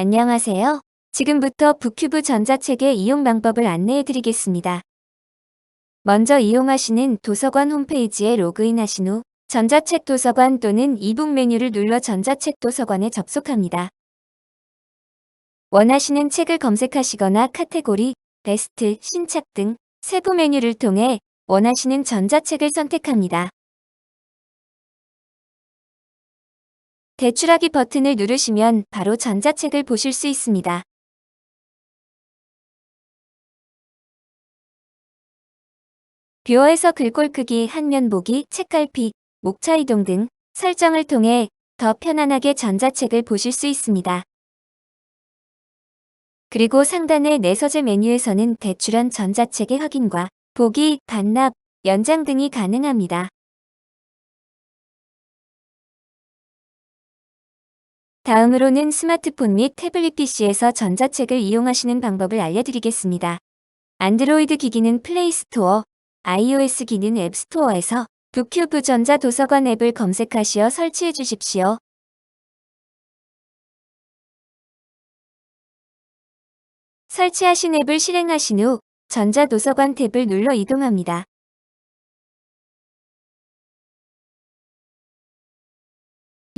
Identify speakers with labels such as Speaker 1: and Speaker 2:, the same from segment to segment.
Speaker 1: 안녕하세요. 지금부터 북큐브 전자책의 이용 방법을 안내해 드리겠습니다. 먼저 이용하시는 도서관 홈페이지에 로그인하신 후 전자책 도서관 또는 이북 메뉴를 눌러 전자책 도서관에 접속합니다. 원하시는 책을 검색하시거나 카테고리, 베스트, 신착 등 세부 메뉴를 통해 원하시는 전자책을 선택합니다. 대출하기 버튼을 누르시면 바로 전자책을 보실 수 있습니다. 뷰어에서 글꼴 크기, 한면 보기, 책갈피, 목차 이동 등 설정을 통해 더 편안하게 전자책을 보실 수 있습니다. 그리고 상단의 내서재 메뉴에서는 대출한 전자책의 확인과 보기, 반납, 연장 등이 가능합니다. 다음으로는 스마트폰 및 태블릿 PC에서 전자책을 이용하시는 방법을 알려드리겠습니다. 안드로이드 기기는 플레이스토어, iOS 기는 앱스토어에서 북큐브 전자도서관 앱을 검색하시어 설치해 주십시오. 설치하신 앱을 실행하신 후 전자도서관 탭을 눌러 이동합니다.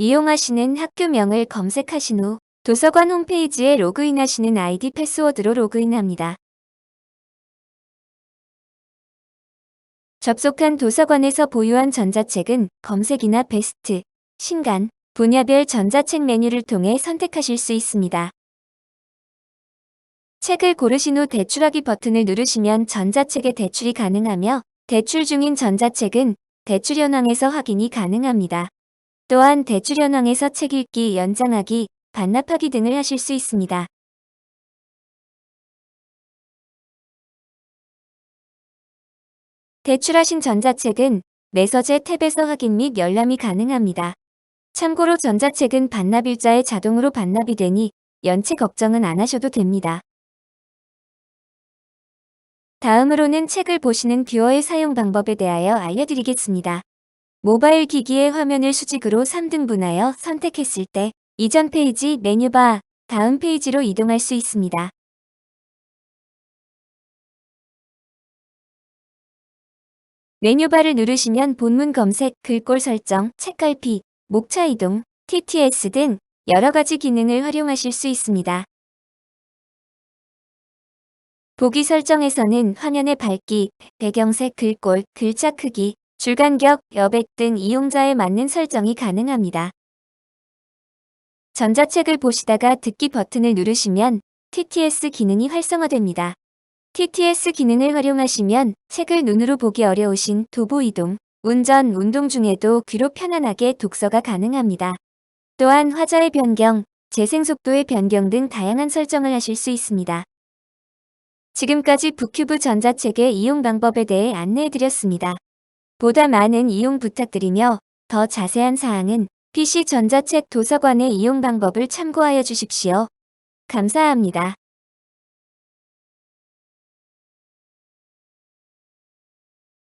Speaker 1: 이용하시는 학교명을 검색하신 후 도서관 홈페이지에 로그인하시는 아이디 패스워드로 로그인합니다. 접속한 도서관에서 보유한 전자책은 검색이나 베스트, 신간, 분야별 전자책 메뉴를 통해 선택하실 수 있습니다. 책을 고르신 후 대출하기 버튼을 누르시면 전자책에 대출이 가능하며 대출 중인 전자책은 대출 현황에서 확인이 가능합니다. 또한 대출 현황에서 책 읽기, 연장하기, 반납하기 등을 하실 수 있습니다. 대출하신 전자책은 내서재 탭에서 확인 및 열람이 가능합니다. 참고로 전자책은 반납일자에 자동으로 반납이 되니 연체 걱정은 안 하셔도 됩니다. 다음으로는 책을 보시는 뷰어의 사용 방법에 대하여 알려드리겠습니다. 모바일 기기의 화면을 수직으로 3등분하여 선택했을 때 이전 페이지 메뉴바 다음 페이지로 이동할 수 있습니다. 메뉴바를 누르시면 본문 검색, 글꼴 설정, 책갈피, 목차 이동, TTS 등 여러 가지 기능을 활용하실 수 있습니다. 보기 설정에서는 화면의 밝기, 배경색, 글꼴, 글자 크기, 줄간격, 여백 등 이용자에 맞는 설정이 가능합니다. 전자책을 보시다가 듣기 버튼을 누르시면 TTS 기능이 활성화됩니다. TTS 기능을 활용하시면 책을 눈으로 보기 어려우신 도보 이동, 운전, 운동 중에도 귀로 편안하게 독서가 가능합니다. 또한 화자의 변경, 재생 속도의 변경 등 다양한 설정을 하실 수 있습니다. 지금까지 북큐브 전자책의 이용 방법에 대해 안내해드렸습니다. 보다 많은 이용 부탁드리며 더 자세한 사항은 PC 전자책 도서관의 이용 방법을 참고하여 주십시오. 감사합니다.